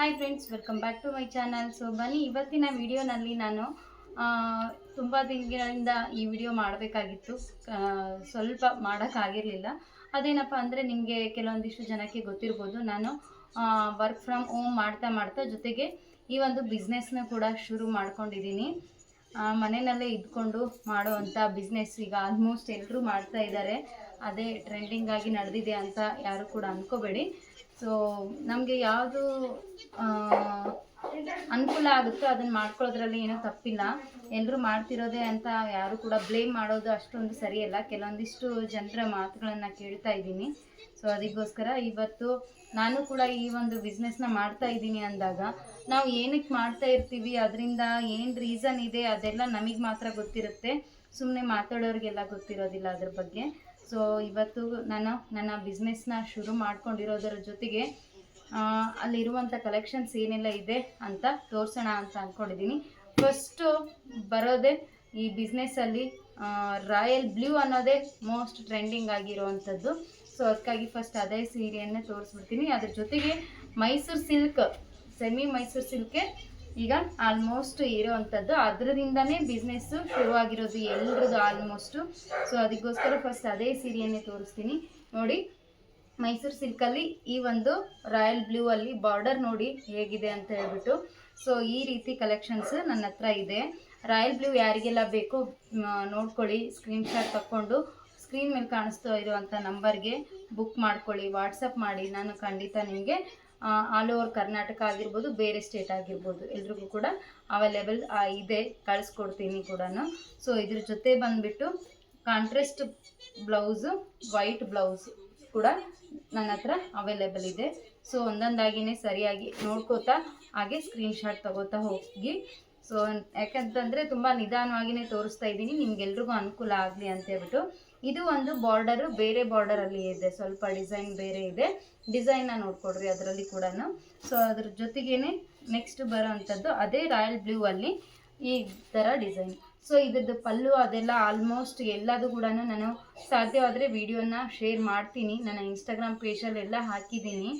Hi friends welcome back to my channel so ಬನ್ನಿ, ಇವತ್ತಿನ ವಿಡಿಯೋನಲ್ಲಿ ನಾನು ತುಂಬ ದಿನಗಳಿಂದ ಈ ವಿಡಿಯೋ ಮಾಡಬೇಕಾಗಿತ್ತು. ಸ್ವಲ್ಪ ಮಾಡೋಕ್ಕಾಗಿರಲಿಲ್ಲ. ಅದೇನಪ್ಪ ಅಂದರೆ ನಿಮಗೆ ಕೆಲವೊಂದಿಷ್ಟು ಜನಕ್ಕೆ ಗೊತ್ತಿರ್ಬೋದು. ನಾನು ವರ್ಕ್ ಫ್ರಮ್ ಹೋಮ್ ಮಾಡ್ತಾ ಮಾಡ್ತಾ ಜೊತೆಗೆ ಈ ಒಂದು ಬಿಸ್ನೆಸ್ನ ಕೂಡ ಶುರು ಮಾಡ್ಕೊಂಡಿದ್ದೀನಿ. ಮನೆಯಲ್ಲೇ ಇದ್ಕೊಂಡು ಮಾಡುವಂಥ ಬಿಸ್ನೆಸ್ ಈಗ ಆಲ್ಮೋಸ್ಟ್ ಎಲ್ಲರೂ ಮಾಡ್ತಾ ಇದ್ದಾರೆ. ಅದೇ ಟ್ರೆಂಡಿಂಗ್ ಆಗಿ ನಡೆದಿದೆ ಅಂತ ಯಾರು ಕೂಡ ಅಂದ್ಕೋಬೇಡಿ ಸೊ ನಮಗೆ ಯಾವುದು ಅನುಕೂಲ ಆಗುತ್ತೋ ಅದನ್ನು ಮಾಡ್ಕೊಳ್ಳೋದ್ರಲ್ಲಿ ಏನೂ ತಪ್ಪಿಲ್ಲ. ಎಲ್ಲರೂ ಮಾಡ್ತಿರೋದೇ ಅಂತ ಯಾರು ಕೂಡ ಬ್ಲೇಮ್ ಮಾಡೋದು ಅಷ್ಟೊಂದು ಸರಿಯಲ್ಲ. ಕೆಲವೊಂದಿಷ್ಟು ಜನರ ಮಾತುಗಳನ್ನು ಕೇಳ್ತಾ ಇದ್ದೀನಿ. ಸೊ ಅದಕ್ಕೋಸ್ಕರ ಇವತ್ತು ನಾನು ಕೂಡ ಈ ಒಂದು ಬಿಸ್ನೆಸ್ನ ಮಾಡ್ತಾ ಇದ್ದೀನಿ ಅಂದಾಗ, ನಾವು ಏನಕ್ಕೆ ಮಾಡ್ತಾ ಇರ್ತೀವಿ, ಅದರಿಂದ ಏನು ರೀಸನ್ ಇದೆ ಅದೆಲ್ಲ ನಮಗೆ ಮಾತ್ರ ಗೊತ್ತಿರುತ್ತೆ. ಸುಮ್ಮನೆ ಮಾತಾಡೋರಿಗೆಲ್ಲ ಗೊತ್ತಿರೋದಿಲ್ಲ ಅದ್ರ ಬಗ್ಗೆ. ಸೊ ಇವತ್ತು ನಾನು ನನ್ನ ಬಿಸ್ನೆಸ್ನ ಶುರು ಮಾಡ್ಕೊಂಡಿರೋದರ ಜೊತೆಗೆ ಅಲ್ಲಿರುವಂಥ ಕಲೆಕ್ಷನ್ಸ್ ಏನೆಲ್ಲ ಇದೆ ಅಂತ ತೋರಿಸೋಣ ಅಂತ ಅಂದ್ಕೊಂಡಿದ್ದೀನಿ ಫಸ್ಟು ಬರೋದೇ ಈ ಬಿಸ್ನೆಸ್ಸಲ್ಲಿ ರಾಯಲ್ ಬ್ಲೂ ಅನ್ನೋದೇ ಮೋಸ್ಟ್ ಟ್ರೆಂಡಿಂಗ್ ಆಗಿರುವಂಥದ್ದು. ಸೊ ಅದಕ್ಕಾಗಿ ಫಸ್ಟ್ ಅದೇ ಸೀರೆಯನ್ನು ತೋರಿಸ್ಬಿಡ್ತೀನಿ. ಅದ್ರ ಜೊತೆಗೆ ಮೈಸೂರು ಸಿಲ್ಕ್ ಸೆಮಿ ಮೈಸೂರು ಸಿಲ್ಕೆ ಈಗ ಆಲ್ಮೋಸ್ಟ್ ಇರೋವಂಥದ್ದು ಅದರಿಂದನೇ ಬಿಸ್ನೆಸ್ಸು ಶುರುವಾಗಿರೋದು ಎಲ್ರದ್ದು ಆಲ್ಮೋಸ್ಟು ಸೊ ಅದಕ್ಕೋಸ್ಕರ ಫಸ್ಟ್ ಅದೇ ಸೀರೆಯನ್ನೇ ತೋರಿಸ್ತೀನಿ. ನೋಡಿ, ಮೈಸೂರು ಸಿಲ್ಕಲ್ಲಿ ಈ ಒಂದು ರಾಯಲ್ ಬ್ಲೂ ಅಲ್ಲಿ ಬಾರ್ಡರ್ ನೋಡಿ ಹೇಗಿದೆ ಅಂತ ಹೇಳ್ಬಿಟ್ಟು. ಸೊ ಈ ರೀತಿ ಕಲೆಕ್ಷನ್ಸ್ ನನ್ನ ಹತ್ರ ಇದೆ. ರಾಯಲ್ ಬ್ಲೂ ಯಾರಿಗೆಲ್ಲ ಬೇಕೋ ನೋಡ್ಕೊಳ್ಳಿ ಸ್ಕ್ರೀನ್ಶಾಟ್ ತಕ್ಕೊಂಡು ಸ್ಕ್ರೀನ್ ಮೇಲೆ ಕಾಣಿಸ್ತಾ ಇರುವಂಥ ನಂಬರ್ಗೆ ಬುಕ್ ಮಾಡ್ಕೊಳ್ಳಿ ವಾಟ್ಸಪ್ ಮಾಡಿ. ನಾನು ಖಂಡಿತ ನಿಮಗೆ ಆಲ್ ಓವರ್ ಕರ್ನಾಟಕ ಆಗಿರ್ಬೋದು, ಬೇರೆ ಸ್ಟೇಟ್ ಆಗಿರ್ಬೋದು, ಎಲ್ರಿಗೂ ಕೂಡ ಅವೈಲೇಬಲ್ ಇದೆ, ಕಳಿಸ್ಕೊಡ್ತೀನಿ ಕೂಡ ಸೊ ಇದ್ರ ಜೊತೆ ಬಂದುಬಿಟ್ಟು ಕಾಂಟ್ರೆಸ್ಟ್ ಬ್ಲೌಸು ವೈಟ್ ಬ್ಲೌಸ್ ಕೂಡ ನನ್ನ ಹತ್ರ ಅವೈಲೇಬಲ್ ಇದೆ. ಸೊ ಒಂದೊಂದಾಗಿನೇ ಸರಿಯಾಗಿ ನೋಡ್ಕೋತಾ, ಹಾಗೆ ಸ್ಕ್ರೀನ್ಶಾಟ್ ತಗೋತಾ ಹೋಗಿ. ಸೊ ಯಾಕಂತಂದರೆ ತುಂಬ ನಿಧಾನವಾಗಿಯೇ ತೋರಿಸ್ತಾ ಇದ್ದೀನಿ, ನಿಮ್ಗೆಲ್ರಿಗೂ ಅನುಕೂಲ ಆಗಲಿ ಅಂತ ಹೇಳ್ಬಿಟ್ಟು. ಇದು ಒಂದು ಬಾರ್ಡರು ಬೇರೆ ಬಾರ್ಡರಲ್ಲಿ ಇದೆ. ಸ್ವಲ್ಪ ಡಿಸೈನ್ ಬೇರೆ ಇದೆ. ಡಿಸೈನ್ನ ನೋಡ್ಕೊಡ್ರಿ ಅದರಲ್ಲಿ ಕೂಡ ಸೊ ಅದ್ರ ಜೊತೆಗೇನೆ ನೆಕ್ಸ್ಟ್ ಬರೋ ಅಂಥದ್ದು ಅದೇ ರಾಯಲ್ ಬ್ಲೂ ಅಲ್ಲಿ ಈ ಥರ ಡಿಸೈನ್ ಸೊ ಇದ್ರದ್ದು ಪಲ್ಲು ಅದೆಲ್ಲ ಆಲ್ಮೋಸ್ಟ್ ಎಲ್ಲದು ಕೂಡ ನಾನು ಸಾಧ್ಯವಾದರೆ ವಿಡಿಯೋನ ಶೇರ್ ಮಾಡ್ತೀನಿ. ನನ್ನ ಇನ್ಸ್ಟಾಗ್ರಾಮ್ ಪೇಜಲ್ಲೆಲ್ಲ ಹಾಕಿದ್ದೀನಿ.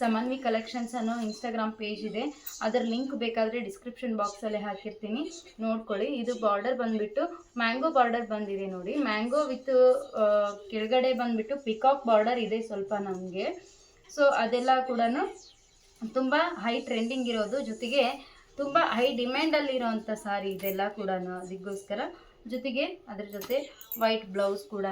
ಸಮನ್ವಿ ಕಲೆಕ್ಷನ್ಸ್ ಅನ್ನೋ ಇನ್ಸ್ಟಾಗ್ರಾಮ್ ಪೇಜ್ ಇದೆ. ಅದರ ಲಿಂಕ್ ಬೇಕಾದರೆ ಡಿಸ್ಕ್ರಿಪ್ಷನ್ ಬಾಕ್ಸಲ್ಲೇ ಹಾಕಿರ್ತೀನಿ. ನೋಡ್ಕೊಳ್ಳಿ. ಇದು ಬಾರ್ಡರ್ ಬಂದುಬಿಟ್ಟು ಮ್ಯಾಂಗೋ ಬಾರ್ಡರ್ ಬಂದಿದೆ ನೋಡಿ. ಮ್ಯಾಂಗೋ ವಿತ್ ಕೆಳಗಡೆ ಬಂದುಬಿಟ್ಟು ಪಿಕಾಕ್ ಬಾರ್ಡರ್ ಇದೆ ಸ್ವಲ್ಪ ನಮಗೆ. ಸೊ ಅದೆಲ್ಲ ಕೂಡ ತುಂಬ ಹೈ ಟ್ರೆಂಡಿಂಗ್ ಇರೋದು. ಜೊತೆಗೆ ತುಂಬ ಹೈ ಡಿಮ್ಯಾಂಡಲ್ಲಿ ಇರೋವಂಥ ಸಾರಿ ಇದೆಲ್ಲ ಕೂಡ ಅದಕ್ಕೋಸ್ಕರ ಜೊತೆಗೆ ಅದ್ರ ಜೊತೆ ವೈಟ್ ಬ್ಲೌಸ್ ಕೂಡ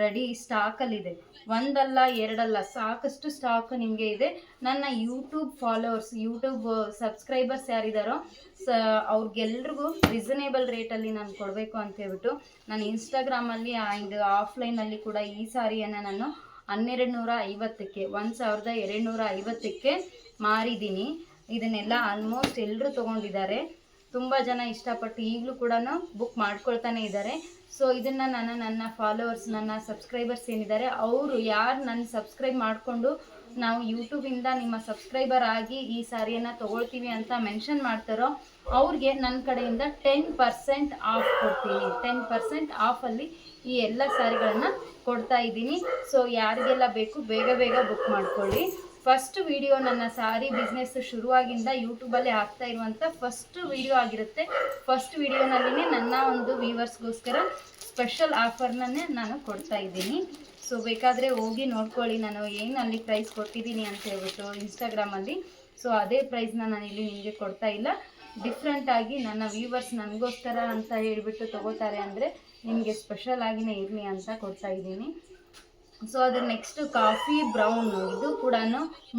ರೆಡಿ ಸ್ಟಾಕಲ್ಲಿದೆ ಒಂದಲ್ಲ, ಎರಡಲ್ಲ, ಸಾಕಷ್ಟು ಸ್ಟಾಕ್ ನಿಮಗೆ ಇದೆ. ನನ್ನ ಯೂಟ್ಯೂಬ್ ಫಾಲೋವರ್ಸ್ ಯೂಟ್ಯೂಬ್ ಸಬ್ಸ್ಕ್ರೈಬರ್ಸ್ ಯಾರಿದ್ದಾರೋ ಸ, ಅವ್ರಿಗೆಲ್ರಿಗೂ ರೀಸನೇಬಲ್ ರೇಟಲ್ಲಿ ನಾನು ಕೊಡಬೇಕು ಅಂತ ಹೇಳ್ಬಿಟ್ಟು ನಾನು ಇನ್ಸ್ಟಾಗ್ರಾಮಲ್ಲಿ ಆ್ಯಂಡ್ ಆಫ್ಲೈನಲ್ಲಿ ಕೂಡ ಈ ಸಾರಿಯನ್ನು ನಾನು ಹನ್ನೆರಡು ನೂರ ಐವತ್ತಕ್ಕೆ ಒಂದು ಸಾವಿರದ ಎರಡು ನೂರ ಐವತ್ತಕ್ಕೆ ಮಾರಿದ್ದೀನಿ. ಇದನ್ನೆಲ್ಲ ಆಲ್ಮೋಸ್ಟ್ ಎಲ್ಲರೂ ತೊಗೊಂಡಿದ್ದಾರೆ. ತುಂಬ ಜನ ಇಷ್ಟಪಟ್ಟು ಈಗಲೂ ಕೂಡ ಬುಕ್ ಮಾಡ್ಕೊಳ್ತಾನೆ ಇದ್ದಾರೆ. ಸೊ ಇದನ್ನು ನಾನು ನನ್ನ ಫಾಲೋವರ್ಸ್ ನನ್ನ ಸಬ್ಸ್ಕ್ರೈಬರ್ಸ್ ಏನಿದ್ದಾರೆ, ಅವರು ಯಾರು ನನ್ನ ಸಬ್ಸ್ಕ್ರೈಬ್ ಮಾಡಿಕೊಂಡು ನಾವು ಯೂಟ್ಯೂಬಿಂದ ನಿಮ್ಮ ಸಬ್ಸ್ಕ್ರೈಬರ್ ಆಗಿ ಈ ಸಾರಿಯನ್ನು ತೊಗೊಳ್ತೀವಿ ಅಂತ ಮೆನ್ಷನ್ ಮಾಡ್ತಾರೋ, ಅವ್ರಿಗೆ ನನ್ನ ಕಡೆಯಿಂದ ಟೆನ್ ಪರ್ಸೆಂಟ್ ಆಫ್ ಕೊಡ್ತೀನಿ. ಟೆನ್ ಪರ್ಸೆಂಟ್ ಆಫಲ್ಲಿ ಈ ಎಲ್ಲ ಸಾರಿಗಳನ್ನು ಕೊಡ್ತಾ ಇದ್ದೀನಿ. ಸೊ ಯಾರಿಗೆಲ್ಲ ಬೇಕು, ಬೇಗ ಬೇಗ ಬುಕ್ ಮಾಡ್ಕೊಳ್ಳಿ. ಫಸ್ಟ್ ವಿಡಿಯೋ ನನ್ನ ಸಾರಿ ಬಿಸ್ನೆಸ್ ಶುರುವಾಗಿಂದ ಯೂಟ್ಯೂಬಲ್ಲಿ ಆಗ್ತಾ ಇರುವಂಥ ಫಸ್ಟ್ ವಿಡಿಯೋ ಆಗಿರುತ್ತೆ. ಫಸ್ಟ್ ವಿಡಿಯೋನಲ್ಲಿನೇ ನನ್ನ ಒಂದು ವ್ಯೂವರ್ಸ್ಗೋಸ್ಕರ ಸ್ಪೆಷಲ್ ಆಫರ್ನನ್ನೇ ನಾನು ಕೊಡ್ತಾ ಇದ್ದೀನಿ. ಸೊ ಬೇಕಾದರೆ ಹೋಗಿ ನೋಡ್ಕೊಳ್ಳಿ. ನಾನು ಏನು ಅಲ್ಲಿ ಪ್ರೈಸ್ ಕೊಟ್ಟಿದ್ದೀನಿ ಅಂತ ಹೇಳ್ಬಿಟ್ಟು ಇನ್ಸ್ಟಾಗ್ರಾಮಲ್ಲಿ ಸೊ ಅದೇ ಪ್ರೈಸ್ನ ನಾನು ಇಲ್ಲಿ ನಿಮಗೆ ಕೊಡ್ತಾ ಇಲ್ಲ. ಡಿಫ್ರೆಂಟಾಗಿ ನನ್ನ ವ್ಯೂವರ್ಸ್ ನನಗೋಸ್ಕರ ಅಂತ ಹೇಳಿಬಿಟ್ಟು ತಗೋತಾರೆ ಅಂದರೆ ನಿಮಗೆ ಸ್ಪೆಷಲ್ ಆಗಿನೇ ಇರಲಿ ಅಂತ ಕೊಡ್ತಾ ಇದ್ದೀನಿ. ಸೊ ಅದ್ರ ನೆಕ್ಸ್ಟ್ ಕಾಫಿ ಬ್ರೌನ್ ಇದು ಕೂಡ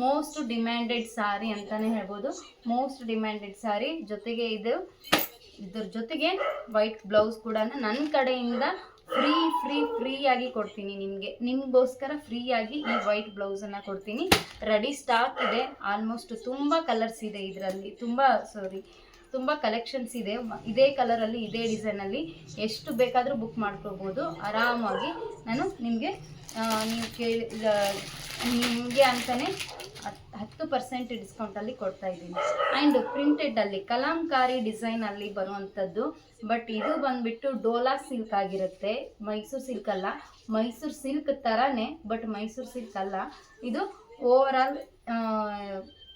ಮೋಸ್ಟ್ ಡಿಮ್ಯಾಂಡೆಡ್ ಸಾರಿ ಅಂತಾನೆ ಹೇಳ್ಬೋದು. ಮೋಸ್ಟ್ ಡಿಮ್ಯಾಂಡೆಡ್ ಸಾರಿ ಜೊತೆಗೆ ಇದು, ಇದ್ರ ಜೊತೆಗೆ ವೈಟ್ ಬ್ಲೌಸ್ ಕೂಡ ನನ್ನ ಕಡೆಯಿಂದ ಫ್ರೀ ಫ್ರೀ ಫ್ರೀಯಾಗಿ ಕೊಡ್ತೀನಿ ನಿಮಗೆ. ನಿಮಗೋಸ್ಕರ ಫ್ರೀಯಾಗಿ ಈ ವೈಟ್ ಬ್ಲೌಸನ್ನು ಕೊಡ್ತೀನಿ. ರೆಡಿ ಸ್ಟಾಕ್ ಇದೆ. ಆಲ್ಮೋಸ್ಟ್ ತುಂಬ ಕಲರ್ಸ್ ಇದೆ ಇದರಲ್ಲಿ. ತುಂಬ ಸಾರಿ ತುಂಬ ಕಲೆಕ್ಷನ್ಸ್ ಇದೆ. ಇದೇ ಇದೇ ಕಲರಲ್ಲಿ ಇದೇ ಡಿಸೈನಲ್ಲಿ ಎಷ್ಟು ಬೇಕಾದರೂ ಬುಕ್ ಮಾಡ್ಕೋಬೋದು. ಆರಾಮಾಗಿ ನಾನು ನಿಮಗೆ ನೀವು ಕೇಳಿ ನಿಮಗೆ ಅಂತಲೇ ಹತ್ತು ಪರ್ಸೆಂಟ್ ಡಿಸ್ಕೌಂಟಲ್ಲಿ ಕೊಡ್ತಾ ಇದ್ದೀನಿ. ಆ್ಯಂಡ್ ಪ್ರಿಂಟೆಡಲ್ಲಿ ಕಲಾಂಕಾರಿ ಡಿಸೈನಲ್ಲಿ ಬರುವಂಥದ್ದು. ಬಟ್ ಇದು ಬಂದುಬಿಟ್ಟು ಡೋಲಾ ಸಿಲ್ಕ್ ಆಗಿರುತ್ತೆ. ಮೈಸೂರು ಸಿಲ್ಕ್ ಅಲ್ಲ. ಮೈಸೂರು ಸಿಲ್ಕ್ ಥರನೇ ಬಟ್ ಮೈಸೂರು ಸಿಲ್ಕ್ ಅಲ್ಲ. ಇದು ಓವರ್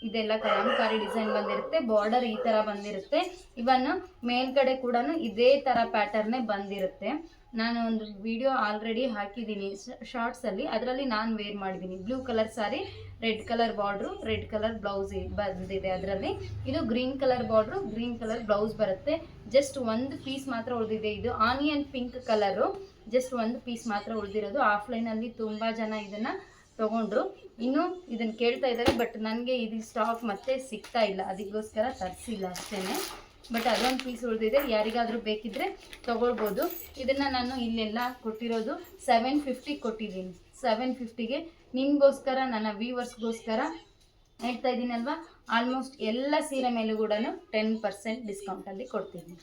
ಇದೆಲ್ಲ ಕಲಾಂಕಾರಿ ಡಿಸೈನ್ ಬಂದಿರುತ್ತೆ. ಬಾರ್ಡರ್ ಈ ಥರ ಬಂದಿರುತ್ತೆ. ಇವನ್ ಮೇಲ್ಗಡೆ ಕೂಡ ಇದೇ ಥರ ಪ್ಯಾಟರ್ನೇ ಬಂದಿರುತ್ತೆ. ನಾನು ಒಂದು ವಿಡಿಯೋ ಆಲ್ರೆಡಿ ಹಾಕಿದ್ದೀನಿ. ಶಾರ್ಟ್ಸ್ ಅಲ್ಲಿ. ಅದರಲ್ಲಿ ನಾನು ವೇರ್ ಮಾಡಿದ್ದೀನಿ. Blue colour sari red colour border red colour blouse ಬಂದಿದೆ ಅದರಲ್ಲಿ. ಇದು green colour border green colour blouse ಬರುತ್ತೆ. ಜಸ್ಟ್ ಒಂದು ಪೀಸ್ ಮಾತ್ರ ಉಳಿದಿದೆ ಇದು. ಆನಿಯನ್ ಪಿಂಕ್ ಕಲರು ಜಸ್ಟ್ ಒಂದು ಪೀಸ್ ಮಾತ್ರ ಉಳಿದಿರೋದು. ಆಫ್ಲೈನಲ್ಲಿ ತುಂಬ ಜನ ಇದನ್ನು ತೊಗೊಂಡ್ರು. ಇನ್ನು ಇದನ್ನು ಕೇಳ್ತಾ ಇದ್ದಾರೆ ಬಟ್ ನನಗೆ ಇದು ಸ್ಟಾಕ್ ಮತ್ತೆ ಸಿಗ್ತಾ ಇಲ್ಲ. ಅದಕ್ಕೋಸ್ಕರ ತರಿಸಿಲ್ಲ ಅಷ್ಟೇ ಬಟ್ ಅದೊಂದು ಪೀಸ್ ಉಳಿದಿದೆ. ಯಾರಿಗಾದರೂ ಬೇಕಿದ್ರೆ ತೊಗೊಳ್ಬೋದು. ಇದನ್ನು ನಾನು ಇಲ್ಲೆಲ್ಲ ಕೊಟ್ಟಿರೋದು ಸೆವೆನ್ ಫಿಫ್ಟಿ ಕೊಟ್ಟಿದ್ದೀನಿ. ಸೆವೆನ್ ಫಿಫ್ಟಿಗೆ ನಿಮಗೋಸ್ಕರ, ನನ್ನ ವ್ಯೂವರ್ಸ್ಗೋಸ್ಕರ ಹೇಳ್ತಾ ಇದ್ದೀನಲ್ವಾ ಆಲ್ಮೋಸ್ಟ್ ಎಲ್ಲ ಸೀರೆ ಮೇಲೂ ಕೂಡ ಟೆನ್ ಪರ್ಸೆಂಟ್ ಡಿಸ್ಕೌಂಟಲ್ಲಿ ಕೊಡ್ತೀನಿ.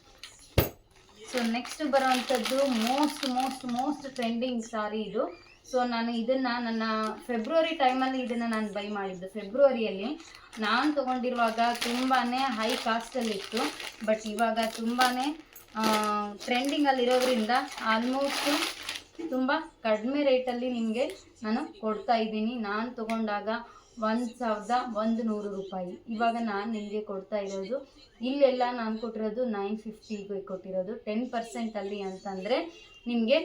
So next ಬರೋವಂಥದ್ದು most most most trending sari ಇದು. ಸೊ ನಾನು ಇದನ್ನು ನನ್ನ ಫೆಬ್ರವರಿ ಟೈಮಲ್ಲಿ ಇದನ್ನು ನಾನು ಬೈ ಮಾಡಿದ್ದು. ಫೆಬ್ರವರಿಯಲ್ಲಿ ನಾನು ತೊಗೊಂಡಿರುವಾಗ ತುಂಬಾ ಹೈ ಕಾಸ್ಟಲ್ಲಿತ್ತು ಬಟ್ ಇವಾಗ ತುಂಬಾ ಟ್ರೆಂಡಿಂಗಲ್ಲಿರೋದ್ರಿಂದ ಆಲ್ಮೋಸ್ಟು ತುಂಬ ಕಡಿಮೆ ರೇಟಲ್ಲಿ ನಿಮಗೆ ನಾನು ಕೊಡ್ತಾ ಇದ್ದೀನಿ. ನಾನು ತೊಗೊಂಡಾಗ ಒಂದು ಸಾವಿರದ ಒಂದು ನೂರು ರೂಪಾಯಿ. ಇವಾಗ ನಾನು ನಿಮಗೆ ಕೊಡ್ತಾ ಇರೋದು, ಇಲ್ಲೆಲ್ಲ ನಾನು ಕೊಟ್ಟಿರೋದು ನೈನ್ ಫಿಫ್ಟಿಗೆ ಕೊಟ್ಟಿರೋದು. ಟೆನ್ ಪರ್ಸೆಂಟಲ್ಲಿ ಅಂತಂದರೆ ನಿಮಗೆ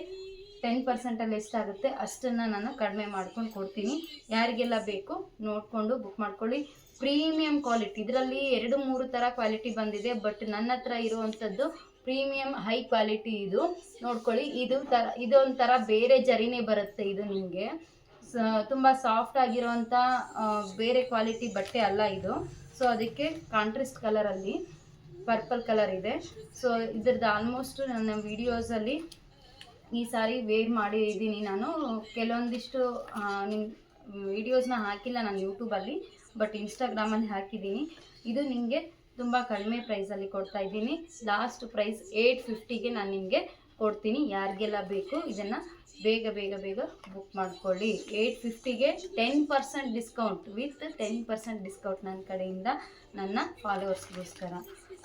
ಟೆನ್ ಪರ್ಸೆಂಟಲ್ಲಿ ಎಷ್ಟಾಗುತ್ತೆ, ಅಷ್ಟನ್ನು ನಾನು ಕಡಿಮೆ ಮಾಡ್ಕೊಂಡು ಕೊಡ್ತೀನಿ. ಯಾರಿಗೆಲ್ಲ ಬೇಕು, ನೋಡಿಕೊಂಡು ಬುಕ್ ಮಾಡ್ಕೊಳ್ಳಿ. ಪ್ರೀಮಿಯಂ ಕ್ವಾಲಿಟಿ ಇದರಲ್ಲಿ ಎರಡು, ಮೂರು ಥರ ಕ್ವಾಲಿಟಿ ಬಂದಿದೆ ಬಟ್ ನನ್ನ ಹತ್ರ ಇರುವಂಥದ್ದು ಪ್ರೀಮಿಯಂ ಹೈ ಕ್ವಾಲಿಟಿ ಇದು. ನೋಡ್ಕೊಳ್ಳಿ, ಇದು ಥರ ಇದೊಂಥರ ಬೇರೆ ಜರಿನೇ ಬರುತ್ತೆ ಇದು ನಿಮಗೆ. ತುಂಬ ಸಾಫ್ಟ್ ಆಗಿರೋವಂಥ ಬೇರೆ ಕ್ವಾಲಿಟಿ ಬಟ್ಟೆ ಅಲ್ಲ ಇದು. ಸೊ ಅದಕ್ಕೆ ಕಾಂಟ್ರೆಸ್ಟ್ ಕಲರಲ್ಲಿ ಪರ್ಪಲ್ ಕಲರ್ ಇದೆ. ಸೊ ಇದ್ರದ್ದು ಆಲ್ಮೋಸ್ಟ್ ನನ್ನ ವಿಡಿಯೋಸಲ್ಲಿ ಈ ಸಾರಿ ವೇರ್ ಮಾಡಿದ್ದೀನಿ ನಾನು. ಕೆಲವೊಂದಿಷ್ಟು ನಿಮ್ಮ ವಿಡಿಯೋಸ್ನ ಹಾಕಿಲ್ಲ ನಾನು ಯೂಟ್ಯೂಬಲ್ಲಿ ಬಟ್ ಇನ್ಸ್ಟಾಗ್ರಾಮಲ್ಲಿ ಹಾಕಿದ್ದೀನಿ. ಇದು ನಿಮಗೆ ತುಂಬ ಕಡಿಮೆ ಪ್ರೈಸಲ್ಲಿ ಕೊಡ್ತಾ ಇದ್ದೀನಿ. ಲಾಸ್ಟ್ ಪ್ರೈಸ್ ಏಯ್ಟ್ ಫಿಫ್ಟಿಗೆ ನಾನು ನಿಮಗೆ ಕೊಡ್ತೀನಿ. ಯಾರಿಗೆಲ್ಲ ಬೇಕು ಇದನ್ನು ಬೇಗ ಬೇಗ ಬೇಗ ಬುಕ್ ಮಾಡ್ಕೊಳ್ಳಿ. Eight ಫಿಫ್ಟಿಗೆ ten percent discount with ten percent discount ನನ್ನ ಕಡೆಯಿಂದ ನನ್ನ ಫಾಲೋವರ್ಸ್ಗೋಸ್ಕರ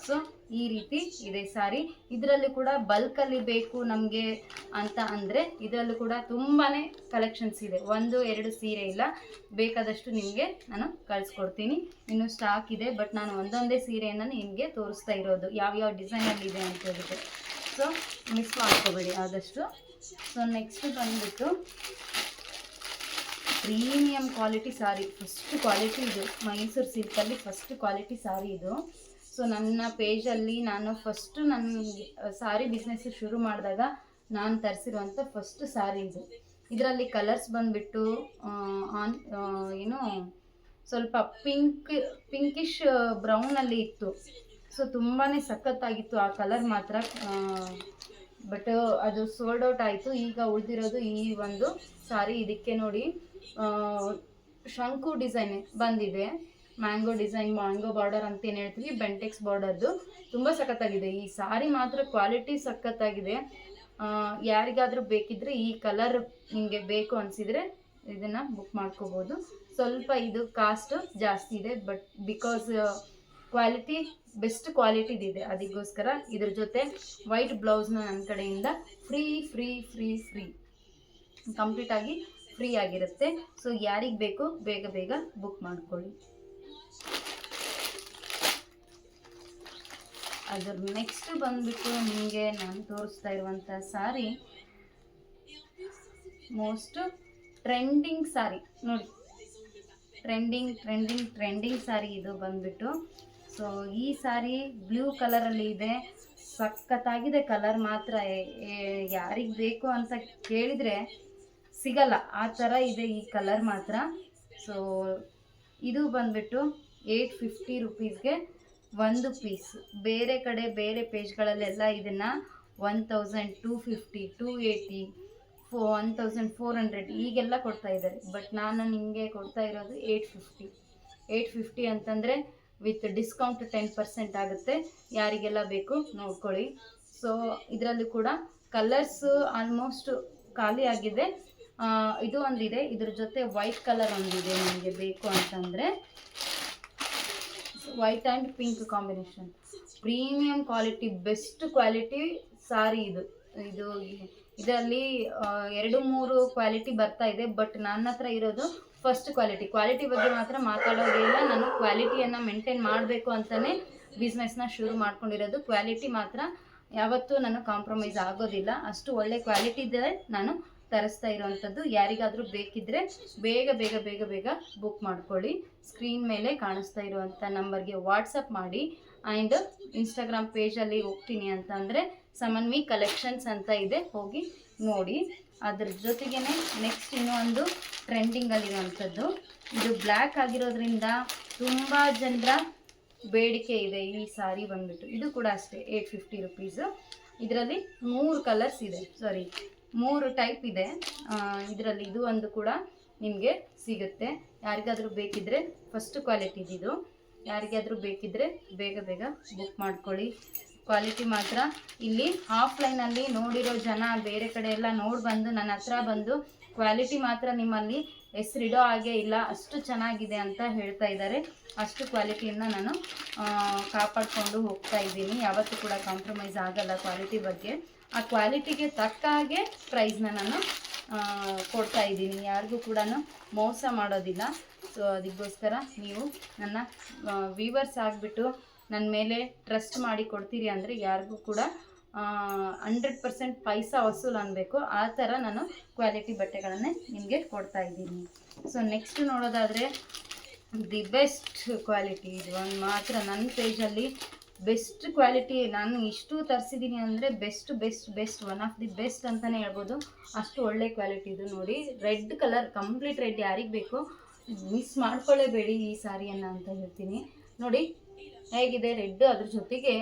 ಸೊ ಈ ರೀತಿ ಇದೆ ಸಾರಿ. ಇದರಲ್ಲಿ ಕೂಡ ಬಲ್ಕಲ್ಲಿ ಬೇಕು ನಮಗೆ ಅಂತ ಅಂದರೆ ಇದರಲ್ಲೂ ಕೂಡ ತುಂಬಾ ಕಲೆಕ್ಷನ್ಸ್ ಇದೆ. ಒಂದು, ಎರಡು ಸೀರೆ ಇಲ್ಲ. ಬೇಕಾದಷ್ಟು ನಿಮಗೆ ನಾನು ಕಳಿಸ್ಕೊಡ್ತೀನಿ. ಇನ್ನು ಸ್ಟಾಕ್ ಇದೆ ಬಟ್ ನಾನು ಒಂದೊಂದೇ ಸೀರೆಯನ್ನು ನಿಮಗೆ ತೋರಿಸ್ತಾ ಇರೋದು. ಯಾವ್ಯಾವ ಡಿಸೈನಲ್ಲಿ ಇದೆ ಅಂತ ಹೇಳಿದ್ರೆ ಸೊ ಮಿಸ್ ಮಾಡ್ಕೋಬೇಡಿ ಆದಷ್ಟು. ಸೊ ನೆಕ್ಸ್ಟ್ ಬಂದುಬಿಟ್ಟು premium quality sari. First quality ಇದು. ಮೈಸೂರು ಸಿಲ್ಕಲ್ಲಿ ಫಸ್ಟ್ ಕ್ವಾಲಿಟಿ ಸಾರಿ ಇದು. ಸೊ ನನ್ನ ಪೇಜಲ್ಲಿ ನಾನು ಫಸ್ಟು ನನ್ನ ಸಾರಿ ಬಿಸ್ನೆಸ್ ಶುರು ಮಾಡಿದಾಗ ನಾನು ತರಿಸಿರುವಂಥ ಫಸ್ಟ್ ಸಾರಿ ಇದು ಇದರಲ್ಲಿ ಕಲರ್ಸ್ ಬಂದುಬಿಟ್ಟು ಆನ್ ಏನು ಸ್ವಲ್ಪ ಪಿಂಕ್ ಪಿಂಕಿಶ್ ಬ್ರೌನಲ್ಲಿ ಇತ್ತು. ಸೊ ತುಂಬಾ ಸಖತ್ತಾಗಿತ್ತು ಆ ಕಲರ್ ಮಾತ್ರ ಬಟ್ ಅದು ಸೋಲ್ಡ್ ಔಟ್ ಆಯಿತು. ಈಗ ಉಳಿದಿರೋದು ಈ ಒಂದು ಸಾರಿ ಇದಕ್ಕೆ ನೋಡಿ ಶಂಕು ಡಿಸೈನ್ ಬಂದಿದೆ. ಮ್ಯಾಂಗೋ ಡಿಸೈನ್, ಮ್ಯಾಂಗೋ ಬಾರ್ಡರ್ ಅಂತ ಏನು ಹೇಳ್ತೀವಿ? ಬೆಂಟೆಕ್ಸ್ ಬಾರ್ಡರ್ದು. ತುಂಬ ಸಖತ್ತಾಗಿದೆ. ಈ ಸಾರಿ ಮಾತ್ರ ಕ್ವಾಲಿಟಿ ಸಖತ್ತಾಗಿದೆ. ಯಾರಿಗಾದರೂ ಬೇಕಿದ್ರೆ ಈ ಕಲರ್ ನಿಮಗೆ ಬೇಕು ಅನಿಸಿದರೆ ಇದನ್ನು ಬುಕ್ ಮಾಡ್ಕೋಬೋದು. ಸ್ವಲ್ಪ ಇದು ಕಾಸ್ಟ್ ಜಾಸ್ತಿ ಇದೆ ಬಟ್ ಬಿಕಾಸ್ ಕ್ವಾಲಿಟಿ ಬೆಸ್ಟ್ ಕ್ವಾಲಿಟಿದಿದೆ ಅದಕ್ಕೋಸ್ಕರ ಇದ್ರ ಜೊತೆ ವೈಟ್ ಬ್ಲೌಸ್ನ ನನ್ನ ಕಡೆಯಿಂದ ಫ್ರೀ ಫ್ರೀ ಫ್ರೀ ಫ್ರೀ ಕಂಪ್ಲೀಟಾಗಿ ಫ್ರೀ ಆಗಿರುತ್ತೆ. ಸೊ ಯಾರಿಗೆ ಬೇಕು, ಬೇಗ ಬೇಗ ಬುಕ್ ಮಾಡ್ಕೊಳ್ಳಿ. ಅದ್ರ ನೆಕ್ಸ್ಟ್ ಬಂದ್ಬಿಟ್ಟು ನಿಮಗೆ ನಾನು ತೋರಿಸ್ತಾ ಇರುವಂಥ ಸಾರಿ ಮೋಸ್ಟ್ ಟ್ರೆಂಡಿಂಗ್ ಸಾರಿ ನೋಡಿ. ಟ್ರೆಂಡಿಂಗ್ ಟ್ರೆಂಡಿಂಗ್ ಟ್ರೆಂಡಿಂಗ್ ಸಾರಿ ಇದು ಬಂದ್ಬಿಟ್ಟು. ಸೊ ಈ ಸಾರಿ ಬ್ಲೂ ಕಲರಲ್ಲಿ ಇದೆ. ಸಖತ್ತಾಗಿದೆ ಕಲರ್ ಮಾತ್ರ. ಯಾರಿಗೆ ಬೇಕು ಅಂತ ಕೇಳಿದರೆ ಸಿಗಲ್ಲ. ಆ ಥರ ಇದೆ ಈ ಕಲರ್ ಮಾತ್ರ. ಸೊ ಇದು ಬಂದ್ಬಿಟ್ಟು ಏಯ್ಟ್ ಫಿಫ್ಟಿ ರುಪೀಸ್ಗೆ ಒಂದು ಪೀಸ್. ಬೇರೆ ಕಡೆ ಬೇರೆ ಪೇಜ್ಗಳಲ್ಲೆಲ್ಲ ಇದನ್ನು one thousand two fifty, two eighty, four, one thousand four hundred ಈಗೆಲ್ಲ ಕೊಡ್ತಾ ಇದ್ದಾರೆ. ಬಟ್ ನಾನು ನಿಮಗೆ ಕೊಡ್ತಾ ಇರೋದು ಏಯ್ಟ್ ಫಿಫ್ಟಿ. ಏಯ್ಟ್ ಫಿಫ್ಟಿ ಅಂತಂದರೆ ವಿತ್ ಡಿಸ್ಕೌಂಟ್ ಟೆನ್ ಪರ್ಸೆಂಟ್ ಆಗುತ್ತೆ. ಯಾರಿಗೆಲ್ಲ ಬೇಕು ನೋಡ್ಕೊಳ್ಳಿ. ಸೊ, ಇದರಲ್ಲಿ ಕೂಡ ಕಲರ್ಸ್ ಆಲ್ಮೋಸ್ಟ್ ಖಾಲಿ ಆಗಿದೆ. ಇದು ಒಂದಿದೆ. ಇದ್ರ ಜೊತೆ ವೈಟ್ ಕಲರ್ ಒಂದಿದೆ ನಿಮಗೆ ಬೇಕು ಅಂತಂದರೆ. White and pink combination premium quality best quality sari ಇದು. ಇದು ಇದರಲ್ಲಿ ಎರಡು ಮೂರು ಕ್ವಾಲಿಟಿ ಬರ್ತಾ ಇದೆ ಬಟ್ ನನ್ನ ಹತ್ರ ಇರೋದು ಫಸ್ಟ್ ಕ್ವಾಲಿಟಿ ಕ್ವಾಲಿಟಿ ಬಗ್ಗೆ ಮಾತ್ರ ಮಾತಾಡೋದಿಲ್ಲ ನಾನು ಕ್ವಾಲಿಟಿಯನ್ನು ಮೇಂಟೈನ್ ಮಾಡಬೇಕು ಅಂತಲೇ ಬಿಸ್ನೆಸ್ನ ಶುರು ಮಾಡ್ಕೊಂಡಿರೋದು. ಕ್ವಾಲಿಟಿ ಮಾತ್ರ ಯಾವತ್ತೂ ನಾನು ಕಾಂಪ್ರಮೈಸ್ ಆಗೋದಿಲ್ಲ. ಅಷ್ಟು ಒಳ್ಳೆ ಕ್ವಾಲಿಟಿ ಇದೆ. ನಾನು ತರಿಸ್ತಾ ಇರೋವಂಥದ್ದು ಯಾರಿಗಾದರೂ ಬೇಕಿದ್ದರೆ ಬೇಗ ಬೇಗ ಬೇಗ ಬೇಗ ಬುಕ್ ಮಾಡ್ಕೊಳ್ಳಿ. ಸ್ಕ್ರೀನ್ ಮೇಲೆ ಕಾಣಿಸ್ತಾ ಇರುವಂಥ ನಂಬರ್ಗೆ ವಾಟ್ಸಪ್ ಮಾಡಿ. ಆ್ಯಂಡ್ ಇನ್ಸ್ಟಾಗ್ರಾಮ್ ಪೇಜಲ್ಲಿ ಹೋಗ್ತೀನಿ ಅಂತ ಅಂದರೆ ಸಮನ್ವಿ ಕಲೆಕ್ಷನ್ಸ್ ಅಂತ ಇದೆ. ಹೋಗಿ ನೋಡಿ. ಅದ್ರ ಜೊತೆಗೇ ನೆಕ್ಸ್ಟ್ ಇನ್ನೊಂದು ಟ್ರೆಂಡಿಂಗಲ್ಲಿರುವಂಥದ್ದು ಇದು ಬ್ಲ್ಯಾಕ್ ಆಗಿರೋದ್ರಿಂದ ತುಂಬ ಜನರ ಬೇಡಿಕೆ ಇದೆ ಈ ಸಾರಿ ಬಂದ್ಬಿಟ್ಟು. ಇದು ಕೂಡ ಅಷ್ಟೇ ಏಯ್ಟ್ ಫಿಫ್ಟಿ ರುಪೀಸು ಇದರಲ್ಲಿ ಮೂರು ಕಲರ್ಸ್ ಇದೆ. ಸಾರಿ ಮೂರು ಟೈಪ್ ಇದೆ. ಇದರಲ್ಲಿ ಇದು ಒಂದು ಕೂಡ ನಿಮಗೆ ಸಿಗುತ್ತೆ. ಯಾರಿಗಾದರೂ ಬೇಕಿದ್ದರೆ ಫಸ್ಟ್ ಕ್ವಾಲಿಟಿ ಇದು. ಯಾರಿಗಾದರೂ ಬೇಕಿದ್ದರೆ ಬೇಗ ಬೇಗ ಬುಕ್ ಮಾಡ್ಕೊಳ್ಳಿ. ಕ್ವಾಲಿಟಿ ಮಾತ್ರ ಇಲ್ಲಿ ಆಫ್ಲೈನಲ್ಲಿ ನೋಡಿರೋ ಜನ ಬೇರೆ ಕಡೆ ಎಲ್ಲ ನೋಡಿ ಬಂದು ನನ್ನ ಹತ್ರ ಬಂದು ಕ್ವಾಲಿಟಿ ಮಾತ್ರ ನಿಮ್ಮಲ್ಲಿ ಹೆಸರಿಡೋ ಹಾಗೆ ಇಲ್ಲ, ಅಷ್ಟು ಚೆನ್ನಾಗಿದೆ ಅಂತ ಹೇಳ್ತಾ ಇದ್ದಾರೆ. ಅಷ್ಟು ಕ್ವಾಲಿಟಿಯಿಂದ ನಾನು ಕಾಪಾಡಿಕೊಂಡು ಹೋಗ್ತಾ ಇದ್ದೀನಿ. ಯಾವತ್ತೂ ಕೂಡ ಕಾಂಪ್ರಮೈಸ್ ಆಗಲ್ಲ ಕ್ವಾಲಿಟಿ ಬಗ್ಗೆ. ಆ ಕ್ವಾಲಿಟಿಗೆ ತಕ್ಕ ಹಾಗೆ ಪ್ರೈಸ್ನ ನಾನು ಕೊಡ್ತಾ ಇದ್ದೀನಿ. ಯಾರಿಗೂ ಕೂಡ ಮೋಸ ಮಾಡೋದಿಲ್ಲ. ಸೊ ಅದಕ್ಕೋಸ್ಕರ ನೀವು ನನ್ನ ವೀವರ್ಸ್ ಆಗಿಬಿಟ್ಟು ನನ್ನ ಮೇಲೆ ಟ್ರಸ್ಟ್ ಮಾಡಿ ಕೊಡ್ತೀರಿ ಅಂದರೆ ಯಾರಿಗೂ ಕೂಡ ಹಂಡ್ರೆಡ್ ಪರ್ಸೆಂಟ್ ಪೈಸಾ ವಸೂಲು ಅನ್ನಬೇಕು ಆ ಥರ ನಾನು ಕ್ವಾಲಿಟಿ ಬಟ್ಟೆಗಳನ್ನೇ ನಿಮಗೆ ಕೊಡ್ತಾ ಇದ್ದೀನಿ. ಸೊ ನೆಕ್ಸ್ಟ್ ನೋಡೋದಾದರೆ ದಿ ಬೆಸ್ಟ್ ಕ್ವಾಲಿಟಿ ಇದು ಒಂದು ಮಾತ್ರ ನನ್ನ ಪೇಜಲ್ಲಿ ಬೆಸ್ಟ್ ಕ್ವಾಲಿಟಿ ನಾನು ಇಷ್ಟು ತರಿಸಿದ್ದೀನಿ ಅಂದರೆ best best best one of the best ಅಂತಲೇ ಹೇಳ್ಬೋದು. ಅಷ್ಟು ಒಳ್ಳೆ ಕ್ವಾಲಿಟಿ ಇದು ನೋಡಿ. ರೆಡ್ ಕಲರ್ ಕಂಪ್ಲೀಟ್ ರೆಡ್ ಯಾರಿಗೆ ಬೇಕು? ಮಿಸ್ ಮಾಡ್ಕೊಳ್ಳೇಬೇಡಿ ಈ ಸಾರಿಯನ್ನು ಅಂತ ಹೇಳ್ತೀನಿ. ನೋಡಿ, ಹೇಗಿದೆ ರೆಡ್ ಅದ್ರ ಜೊತೆಗೆ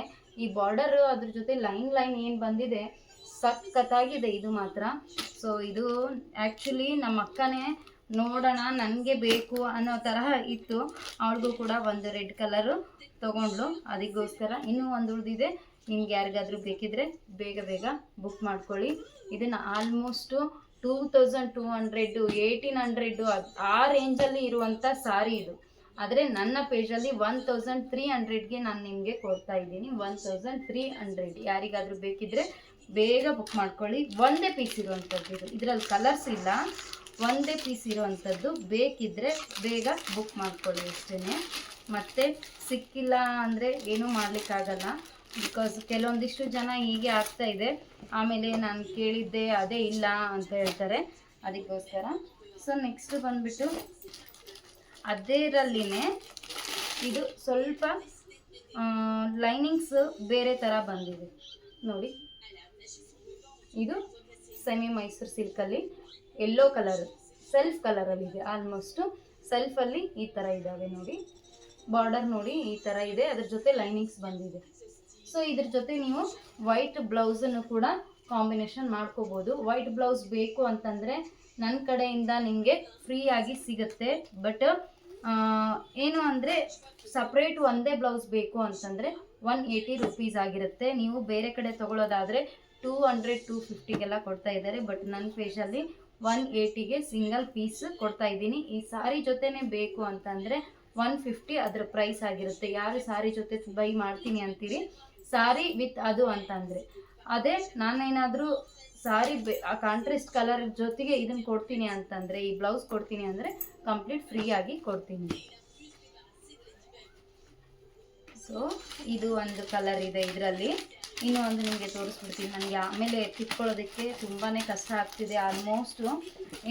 ಈ ಬಾರ್ಡರ್ ಅದ್ರ ಜೊತೆ ಲೈನ್ ಲೈನ್ ಏನು ಬಂದಿದೆ, ಸಖತ್ತಾಗಿದೆ ಇದು ಮಾತ್ರ. ಸೊ ಇದು ಆ್ಯಕ್ಚುಲಿ ನಮ್ಮ ಅಕ್ಕನೇ ನೋಡೋಣ ನನಗೆ ಬೇಕು ಅನ್ನೋ ತರಹ ಇತ್ತು. ಅವಳಿಗೂ ಕೂಡ ಒಂದು ರೆಡ್ ಕಲರು ತೊಗೊಂಡ್ಲು ಅದಕ್ಕೋಸ್ಕರ ಇನ್ನೂ ಒಂದು ಉಳಿದಿದೆ. ನಿಮ್ಗೆ ಯಾರಿಗಾದರೂ ಬೇಕಿದ್ರೆ ಬೇಗ ಬೇಗ ಬುಕ್ ಮಾಡ್ಕೊಳ್ಳಿ. ಇದನ್ನು almost two thousand two hundred eighteen hundred ಆ ರೇಂಜಲ್ಲಿ ಇರುವಂಥ ಸಾರಿ ಇದು. ಆದರೆ ನನ್ನ ಪೇಜಲ್ಲಿ ಒನ್ ತೌಸಂಡ್ ತ್ರೀ ಹಂಡ್ರೆಡ್ಗೆ ನಾನು ನಿಮಗೆ ಕೊಡ್ತಾ ಇದ್ದೀನಿ. ಒನ್ ತೌಸಂಡ್ ತ್ರೀ ಹಂಡ್ರೆಡ್ ಯಾರಿಗಾದರೂ ಬೇಕಿದ್ರೆ ಬೇಗ ಬುಕ್ ಮಾಡ್ಕೊಳ್ಳಿ. ಒಂದೇ ಪೀಸ್ ಇರುವಂಥದ್ದು ಇದು. ಇದರಲ್ಲಿ ಕಲರ್ಸ್ ಇಲ್ಲ. ಒಂದೇ ಪೀಸ್ ಇರುವಂಥದ್ದು ಬೇಕಿದ್ದರೆ ಬೇಗ ಬುಕ್ ಮಾಡ್ಕೊಳ್ಳಿ ಅಷ್ಟೇ ಮತ್ತು ಸಿಕ್ಕಿಲ್ಲ ಅಂದರೆ ಏನೂ ಮಾಡಲಿಕ್ಕಾಗಲ್ಲ. ಬಿಕಾಸ್ ಕೆಲವೊಂದಿಷ್ಟು ಜನ ಹೀಗೆ ಆಗ್ತಾ ಇದೆ. ಆಮೇಲೆ ನಾನು ಕೇಳಿದ್ದೆ, ಅದೇ ಇಲ್ಲ ಅಂತ ಹೇಳ್ತಾರೆ. ಅದಕ್ಕೋಸ್ಕರ. ಸೊ ನೆಕ್ಸ್ಟ್ ಬಂದುಬಿಟ್ಟು ಅದರಲ್ಲಿನೇ ಇದು ಸ್ವಲ್ಪ ಲೈನಿಂಗ್ಸ್ ಬೇರೆ ಥರ ಬಂದಿದೆ. ನೋಡಿ. ಇದು ಸೆಮಿ ಮೈಸೂರು ಸಿಲ್ಕಲ್ಲಿ ಎಲ್ಲೋ ಕಲರ್ ಸೆಲ್ಫ್ ಕಲರಲ್ಲಿದೆ ಆಲ್ಮೋಸ್ಟು ಸೆಲ್ಫಲ್ಲಿ ಈ ಥರ ಇದ್ದಾವೆ ನೋಡಿ. ಬಾರ್ಡರ್ ನೋಡಿ ಈ ಥರ ಇದೆ. ಅದ್ರ ಜೊತೆ ಲೈನಿಂಗ್ಸ್ ಬಂದಿದೆ. ಸೊ ಇದ್ರ ಜೊತೆ ನೀವು ವೈಟ್ ಬ್ಲೌಸನ್ನು ಕೂಡ ಕಾಂಬಿನೇಷನ್ ಮಾಡ್ಕೋಬೋದು. ವೈಟ್ ಬ್ಲೌಸ್ ಬೇಕು ಅಂತಂದರೆ ನನ್ನ ಕಡೆಯಿಂದ ನಿಮಗೆ ಫ್ರೀಯಾಗಿ ಸಿಗುತ್ತೆ. ಬಟ್ ಏನು ಅಂದರೆ ಸಪ್ರೇಟ್ ಒಂದೇ ಬ್ಲೌಸ್ ಬೇಕು ಅಂತಂದರೆ ಒನ್ ಏಯ್ಟಿ ರುಪೀಸ್ ಆಗಿರುತ್ತೆ. ನೀವು ಬೇರೆ ಕಡೆ ತೊಗೊಳೋದಾದರೆ ಟೂ ಹಂಡ್ರೆಡ್ ಟೂ ಫಿಫ್ಟಿಗೆಲ್ಲ ಕೊಡ್ತಾ ಇದ್ದಾರೆ. ಬಟ್ ನನ್ನ ಪೇಜಲ್ಲಿ ಒನ್ ಏಯ್ಟಿಗೆ ಸಿಂಗಲ್ ಪೀಸ್ ಕೊಡ್ತಾ ಇದ್ದೀನಿ. ಈ ಸಾರಿ ಜೊತೆನೇ ಬೇಕು ಅಂತಂದರೆ ಒನ್ ಫಿಫ್ಟಿ ಅದ್ರ ಪ್ರೈಸ್ ಆಗಿರುತ್ತೆ. ಯಾರು ಸಾರಿ ಜೊತೆ ಬೈ ಮಾಡ್ತೀನಿ ಅಂತೀರಿ? ಸಾರಿ ವಿತ್ ಅದು ಅಂತಂದರೆ. ಅದೇ ನಾನೇನಾದರೂ ಸಾರಿ ಆ ಕಾಂಟ್ರಾಸ್ಟ್ ಕಲರ್ ಜೊತೆಗೆ ಇದನ್ನ ಕೊಡ್ತೀನಿ ಅಂತಂದ್ರೆ, ಈ ಬ್ಲೌಸ್ ಕೊಡ್ತೀನಿ ಅಂದ್ರೆ ಕಂಪ್ಲೀಟ್ ಫ್ರೀ ಆಗಿ ಕೊಡ್ತೀನಿ. ಸೊ ಇದು ಒಂದು ಕಲರ್ ಇದೆ ಇದರಲ್ಲಿ. ಇನ್ನೂ ಒಂದು ನಿಮಗೆ ತೋರಿಸ್ಬಿಡ್ತೀನಿ. ನನಗೆ ಆಮೇಲೆ ಕಿತ್ಕೊಳ್ಳೋದಕ್ಕೆ ತುಂಬಾ ಕಷ್ಟ ಆಗ್ತಿದೆ ಆಲ್ಮೋಸ್ಟು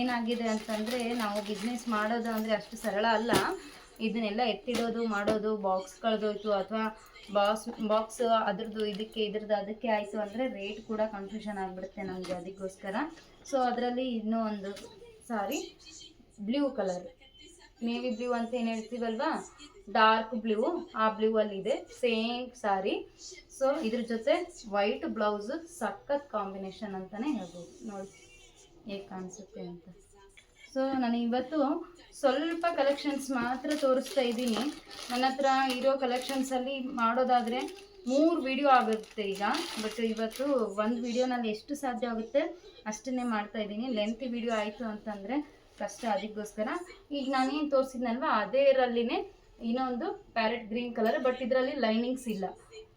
ಏನಾಗಿದೆ ಅಂತಂದರೆ, ನಾವು ಬಿಸ್ನೆಸ್ ಮಾಡೋದು ಅಂದರೆ ಅಷ್ಟು ಸರಳ ಅಲ್ಲ. ಇದನ್ನೆಲ್ಲ ಎತ್ತಿಡೋದು, ಮಾಡೋದು ಬಾಕ್ಸ್ ಕಳೆದೋಯ್ತು ಅಥವಾ ಬಾಕ್ಸ್ ಬಾಕ್ಸ್ ಅದ್ರದ್ದು ಇದಕ್ಕೆ, ಇದ್ರದ್ದು ಅದಕ್ಕೆ ಆಯಿತು ಅಂದರೆ ರೇಟ್ ಕೂಡ ಕನ್ಫ್ಯೂಷನ್ ಆಗಿಬಿಡುತ್ತೆ ನಮಗೆ ಅದಕ್ಕೋಸ್ಕರ. ಸೊ ಅದರಲ್ಲಿ ಇನ್ನೂ ಒಂದು sari blue colour navy blue ಅಂತ ಏನು ಹೇಳ್ತೀವಲ್ವಾ? ಡಾರ್ಕ್ ಬ್ಲೂ ಆ ಬ್ಲೂ ಅಲ್ಲಿ ಇದೆ. ಸೇಮ್ ಸಾರಿ. ಸೊ ಇದ್ರ ಜೊತೆ ವೈಟ್ ಬ್ಲೌಸ್ ಸಖತ್ ಕಾಂಬಿನೇಷನ್ ಅಂತಾನೆ ಹೇಳ್ಬೋದು. ನೋಡಿ, ಹೇಗೆ ಕಾಣಿಸುತ್ತೆ ಅಂತ. ಸೊ ನಾನು ಇವತ್ತು ಸ್ವಲ್ಪ ಕಲೆಕ್ಷನ್ಸ್ ಮಾತ್ರ ತೋರಿಸ್ತಾ ಇದ್ದೀನಿ. ನನ್ನ ಹತ್ರ ಇರೋ ಕಲೆಕ್ಷನ್ಸಲ್ಲಿ ಮಾಡೋದಾದರೆ ಮೂರು ವಿಡಿಯೋ ಆಗುತ್ತೆ ಈಗ. ಬಟ್ ಇವತ್ತು ಒಂದು ವಿಡಿಯೋನಲ್ಲಿ ಎಷ್ಟು ಸಾಧ್ಯ ಆಗುತ್ತೆ ಅಷ್ಟನ್ನೇ ಮಾಡ್ತಾ ಇದ್ದೀನಿ. ಲೆಂತ್ ವಿಡಿಯೋ ಆಯಿತು ಅಂತಂದರೆ ಕಷ್ಟ ಅದಕ್ಕೋಸ್ಕರ. ಈಗ ನಾನೇನು ತೋರಿಸಿದ್ನಲ್ವ? ಅದೇರಲ್ಲಿನೇ ಇನ್ನೊಂದು ಪ್ಯಾರೆಟ್ ಗ್ರೀನ್ ಕಲರ್ ಬಟ್ ಇದರಲ್ಲಿ ಲೈನಿಂಗ್ಸ್ ಇಲ್ಲ.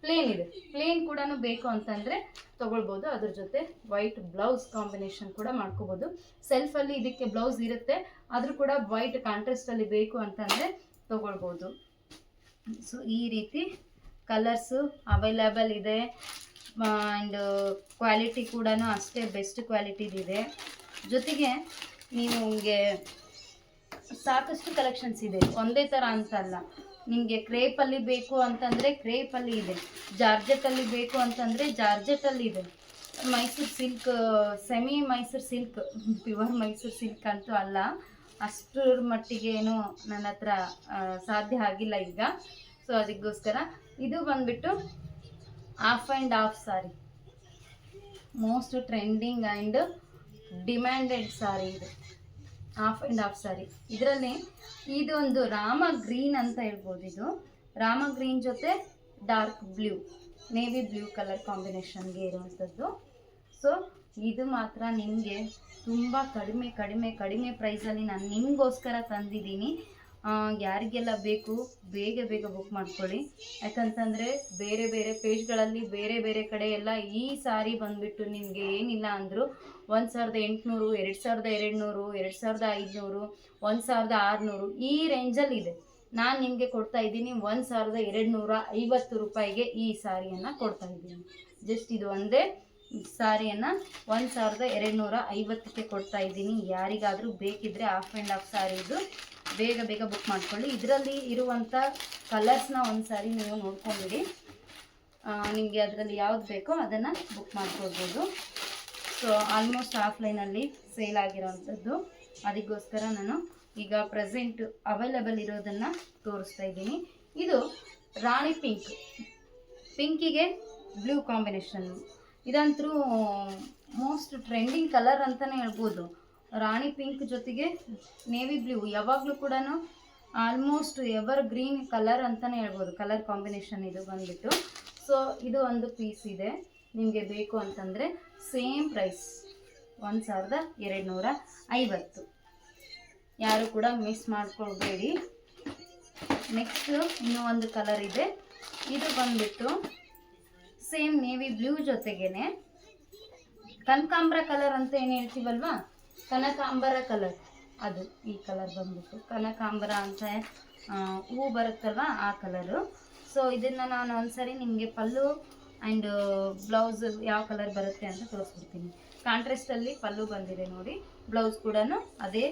ಪ್ಲೇನ್ ಇದೆ. ಪ್ಲೇನ್ ಕೂಡ ಬೇಕು ಅಂತಂದರೆ ತೊಗೊಳ್ಬೋದು. ಅದ್ರ ಜೊತೆ ವೈಟ್ ಬ್ಲೌಸ್ ಕಾಂಬಿನೇಷನ್ ಕೂಡ ಮಾಡ್ಕೋಬೋದು. ಸೆಲ್ಫಲ್ಲಿ ಇದಕ್ಕೆ ಬ್ಲೌಸ್ ಇರುತ್ತೆ. ಆದರೂ ಕೂಡ ವೈಟ್ ಕಾಂಟ್ರಾಸ್ಟಲ್ಲಿ ಬೇಕು ಅಂತಂದರೆ ತೊಗೊಳ್ಬೋದು. ಸೊ ಈ ರೀತಿ ಕಲರ್ಸು ಅವೈಲೇಬಲ್ ಇದೆ. ಆ್ಯಂಡ್ ಕ್ವಾಲಿಟಿ ಕೂಡ ಅಷ್ಟೇ ಬೆಸ್ಟ್ ಕ್ವಾಲಿಟಿದಿದೆ ಜೊತೆಗೆ ನೀವು ನಿಮಗೆ ಸಾಕಷ್ಟು ಕಲೆಕ್ಷನ್ಸ್ ಇದೆ. ಒಂದೇ ಥರ ಅಂತಲ್ಲ. ನಿಮಗೆ ಕ್ರೇಪಲ್ಲಿ ಬೇಕು ಅಂತಂದರೆ ಕ್ರೇಪಲ್ಲಿ ಇದೆ. ಜಾರ್ಜೆಟಲ್ಲಿ ಬೇಕು ಅಂತಂದರೆ ಜಾರ್ಜೆಟಲ್ಲಿ ಇದೆ. Mysore silk, semi Mysore silk pure Mysore silk ಅಂತೂ ಅಲ್ಲ. ಅಷ್ಟರ ಮಟ್ಟಿಗೆ ಏನು ನನ್ನ ಹತ್ರ ಸಾಧ್ಯ ಆಗಿಲ್ಲ ಈಗ. ಸೊ ಅದಕ್ಕೋಸ್ಕರ ಇದು ಬಂದ್ಬಿಟ್ಟು half and half sari most trending and demanded sari ಇದು. ಆಫ್ ಆ್ಯಂಡ್ ಹಾಫ್ ಸಾರಿ ಇದರಲ್ಲಿ ಇದೊಂದು ರಾಮ ಗ್ರೀನ್ ಅಂತ ಹೇಳ್ಬೋದು ಇದು. ರಾಮ ಗ್ರೀನ್ ಜೊತೆ dark blue navy blue colour ಕಾಂಬಿನೇಷನ್ಗೆ ಇರುವಂಥದ್ದು. ಸೊ ಇದು ಮಾತ್ರ ನಿಮಗೆ ತುಂಬ ಕಡಿಮೆ ಕಡಿಮೆ ಕಡಿಮೆ ಪ್ರೈಸಲ್ಲಿ ನಾನು ನಿಮಗೋಸ್ಕರ ತಂದಿದ್ದೀನಿ. ಯಾರಿಗೆಲ್ಲ ಬೇಕು, ಬೇಗ ಬೇಗ ಬುಕ್ ಮಾಡ್ಕೊಳ್ಳಿ. ಯಾಕಂತಂದರೆ ಬೇರೆ ಬೇರೆ ಪೇಜ್ಗಳಲ್ಲಿ ಬೇರೆ ಬೇರೆ ಕಡೆ ಎಲ್ಲ ಈ ಸಾರಿ ಬಂದುಬಿಟ್ಟು ನಿಮಗೆ ಏನಿಲ್ಲ ಅಂದರೂ ಒಂದು ಸಾವಿರದ ಎಂಟುನೂರು, ಎರಡು ಸಾವಿರದ ಎರಡು ನೂರು ಎರಡು ಸಾವಿರದ ಐದುನೂರು, ಒಂದು ಸಾವಿರದ ಆರುನೂರು ಈ ರೇಂಜಲ್ಲಿದೆ ನಾನು ನಿಮಗೆ ಕೊಡ್ತಾ ಇದ್ದೀನಿ ಒಂದು ಸಾವಿರದ ಎರಡು ನೂರ ಐವತ್ತು ರೂಪಾಯಿಗೆ ಈ ಸಾರಿಯನ್ನು ಕೊಡ್ತಾ ಇದ್ದೀನಿ. ಜಸ್ಟ್ ಇದು ಒಂದೇ ಸಾರಿಯನ್ನು ಒಂದು ಸಾವಿರದ ಎರಡು ನೂರ ಐವತ್ತಕ್ಕೆ ಕೊಡ್ತಾ ಇದ್ದೀನಿ. ಯಾರಿಗಾದರೂ ಬೇಕಿದ್ದರೆ ಆಫ್ ಆ್ಯಂಡ್ ಆಫ್ ಸಾರಿ ಇದು ಬೇಗ ಬೇಗ ಬುಕ್ ಮಾಡ್ಕೊಳ್ಳಿ. ಇದರಲ್ಲಿ ಇರುವಂಥ ಕಲರ್ಸ್ನ ಒಂದು ಸಾರಿ ನೀವು ನೋಡ್ಕೊಂಬಿಡಿ. ನಿಮಗೆ ಅದರಲ್ಲಿ ಯಾವ್ದು ಬೇಕೋ ಅದನ್ನು ಬುಕ್ ಮಾಡ್ಕೊಳ್ಬೋದು. ಸೊ ಆಲ್ಮೋಸ್ಟ್ ಆಫ್ಲೈನಲ್ಲಿ ಸೇಲ್ ಆಗಿರೋವಂಥದ್ದು ಅದಕ್ಕೋಸ್ಕರ ನಾನು ಈಗ ಪ್ರೆಸೆಂಟ್ ಅವೈಲೇಬಲ್ ಇರೋದನ್ನು ತೋರಿಸ್ತಾ ಇದ್ದೀನಿ. ಇದು ರಾಣಿ ಪಿಂಕ್ ಪಿಂಕಿಗೆ ಬ್ಲೂ ಕಾಂಬಿನೇಷನ್ ಇದಂತರೂ ಮೋಸ್ಟ್ ಟ್ರೆಂಡಿಂಗ್ ಕಲರ್ ಅಂತಲೇ ಹೇಳ್ಬೋದು. ರಾಣಿ ಪಿಂಕ್ ಜೊತೆಗೆ ನೇವಿ ಬ್ಲೂ, ಯಾವಾಗಲೂ ಕೂಡ ಆಲ್ಮೋಸ್ಟ್ ಎವರ್ ಗ್ರೀನ್ ಕಲರ್ ಅಂತಲೇ ಹೇಳ್ಬೋದು. ಕಲರ್ ಕಾಂಬಿನೇಷನ್ ಇದು ಬಂದ್ಬಿಟ್ಟು. ಸೊ ಇದು ಒಂದು ಪೀಸ್ ಇದೆ. ನಿಮಗೆ ಬೇಕು ಅಂತಂದರೆ ಸೇಮ್ ಪ್ರೈಸ್ ಒಂದು ಸಾವಿರದ ಎರಡು ನೂರ ಐವತ್ತು. ಯಾರು ಕೂಡ ಮಿಸ್ ಮಾಡ್ಕೊಳ್ಬೇಡಿ. ನೆಕ್ಸ್ಟ್ ಇನ್ನೂ ಒಂದು ಕಲರ್ ಇದೆ. ಇದು ಬಂದ್ಬಿಟ್ಟು ಸೇಮ್ ನೇವಿ ಬ್ಲೂ ಜೊತೆಗೇನೆ. ಕನಕಾಂಬ್ರ ಕಲರ್ ಅಂತ ಏನು ಹೇಳ್ತೀವಲ್ವಾ? ಕನಕಾಂಬರ ಕಲರ್ ಅದು ಈ ಕಲರ್ ಬಂದ್ಬಿಟ್ಟು. ಕನಕಾಂಬರ ಅಂತ ಹೂ ಬರುತ್ತಲ್ವ ಆ ಕಲರು ಸೊ ಇದನ್ನು ನಾನು ಒಂದ್ಸರಿ ನಿಮಗೆ ಪಲ್ಲು ಆ್ಯಂಡ್ ಬ್ಲೌಸ್ ಯಾವ ಕಲರ್ ಬರುತ್ತೆ ಅಂತ ತೋರಿಸ್ಬಿಡ್ತೀನಿ. ಕಾಂಟ್ರೆಸ್ಟಲ್ಲಿ ಪಲ್ಲು ಬಂದಿದೆ ನೋಡಿ. ಬ್ಲೌಸ್ ಕೂಡ ಅದೇ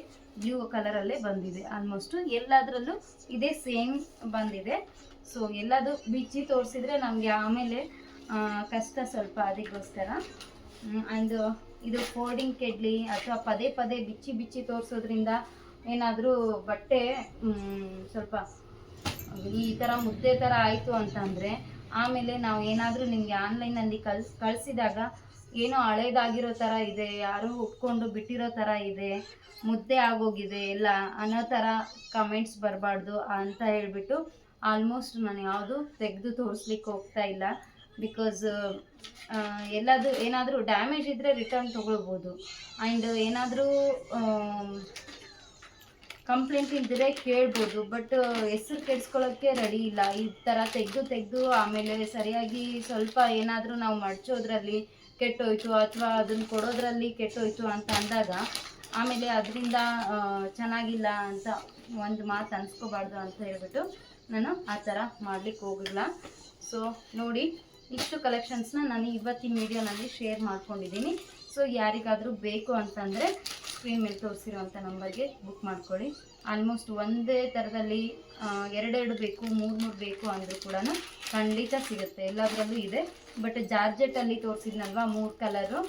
ಬ್ಲೂ ಕಲರಲ್ಲೇ ಬಂದಿದೆ. ಆಲ್ಮೋಸ್ಟು ಎಲ್ಲದರಲ್ಲೂ ಇದೇ ಸೇಮ್ ಬಂದಿದೆ. ಸೊ ಎಲ್ಲದು ಬಿಚ್ಚಿ ತೋರಿಸಿದ್ರೆ ನಮಗೆ ಆಮೇಲೆ ಕಷ್ಟ ಸ್ವಲ್ಪ ಅದಕ್ಕೋಸ್ಕರ ಆ್ಯಂಡ್ ಇದು ಫೋಲ್ಡಿಂಗ್ ಕೆಡ್ಲಿ ಅಥವಾ ಪದೇ ಪದೇ ಬಿಚ್ಚಿ ಬಿಚ್ಚಿ ತೋರಿಸೋದ್ರಿಂದ ಏನಾದರೂ ಬಟ್ಟೆ ಸ್ವಲ್ಪ ಈ ಥರ ಮುದ್ದೆ ಥರ ಆಯಿತು ಅಂತಂದರೆ ಆಮೇಲೆ ನಾವು ಏನಾದರೂ ನಿಮಗೆ ಆನ್ಲೈನಲ್ಲಿ ಕಳ್ಸ್ ಕಳಿಸಿದಾಗ ಏನೋ ಹಳೇದಾಗಿರೋ ಥರ ಇದೆ, ಯಾರೋ ಉಟ್ಕೊಂಡು ಬಿಟ್ಟಿರೋ ಥರ ಇದೆ, ಮುದ್ದೆ ಆಗೋಗಿದೆ ಎಲ್ಲ ಅನ್ನೋ ಥರ ಕಮೆಂಟ್ಸ್ ಬರಬಾರ್ದು ಅಂತ ಹೇಳಿಬಿಟ್ಟು ಆಲ್ಮೋಸ್ಟ್ ನಾನು ಯಾವುದು ತೆಗೆದು ತೋರಿಸ್ಲಿಕ್ಕೆ ಹೋಗ್ತಾ ಇಲ್ಲ. ಬಿಕಾಸ್ ಎಲ್ಲಾದರೂ, ಏನಾದರೂ ಡ್ಯಾಮೇಜ್ ಇದ್ದರೆ ರಿಟರ್ನ್ ತೊಗೊಳ್ಬೋದು. ಆ್ಯಂಡ್ ಏನಾದರೂ ಕಂಪ್ಲೇಂಟ್ ಇದ್ದರೆ ಕೇಳ್ಬೋದು. ಬಟ್ ಹೆಸರು ಕೆಡ್ಸ್ಕೊಳ್ಳೋಕ್ಕೆ ರೆಡಿ ಇಲ್ಲ. ಈ ಥರ ತೆಗೆದು ತೆಗೆದು ಆಮೇಲೆ ಸರಿಯಾಗಿ ಸ್ವಲ್ಪ ಏನಾದರೂ ನಾವು ಮಡಚೋದ್ರಲ್ಲಿ ಕೆಟ್ಟೋಯ್ತು ಅಥವಾ ಅದನ್ನು ಕೊಡೋದ್ರಲ್ಲಿ ಕೆಟ್ಟೋಯ್ತು ಅಂತ ಅಂದಾಗ, ಆಮೇಲೆ ಅದರಿಂದ ಚೆನ್ನಾಗಿಲ್ಲ ಅಂತ ಒಂದು ಮಾತು ಅನ್ಸ್ಕೋಬಾರ್ದು ಅಂತ ಹೇಳ್ಬಿಟ್ಟು ನಾನು ಆ ಥರ ಮಾಡ್ಲಿಕ್ಕೆ ಹೋಗಿಲ್ಲ. ಸೊ ನೋಡಿ ಇಷ್ಟು ಕಲೆಕ್ಷನ್ಸ್ನ ನಾನು ಇವತ್ತಿನ ವಿಡಿಯೋನಲ್ಲಿ ಶೇರ್ ಮಾಡ್ಕೊಂಡಿದ್ದೀನಿ. ಸೊ ಯಾರಿಗಾದರೂ ಬೇಕು ಅಂತಂದರೆ ಸ್ಕ್ರೀನ್ ಮೇಲೆ ತೋರಿಸಿರುವಂಥ ನಂಬರ್ಗೆ ಬುಕ್ ಮಾಡ್ಕೊಳ್ಳಿ. ಆಲ್ಮೋಸ್ಟ್ ಒಂದೇ ಥರದಲ್ಲಿ ಎರಡೆರಡು ಬೇಕು, ಮೂರು ಮೂರು ಬೇಕು ಅಂದರೂ ಕೂಡ ಖಂಡಿತ ಸಿಗುತ್ತೆ. ಎಲ್ಲದರಲ್ಲೂ ಇದೆ. ಬಟ್ ಜಾರ್ಜೆಟಲ್ಲಿ ತೋರಿಸಿದ್ನಲ್ವ, ಮೂರು ಕಲರು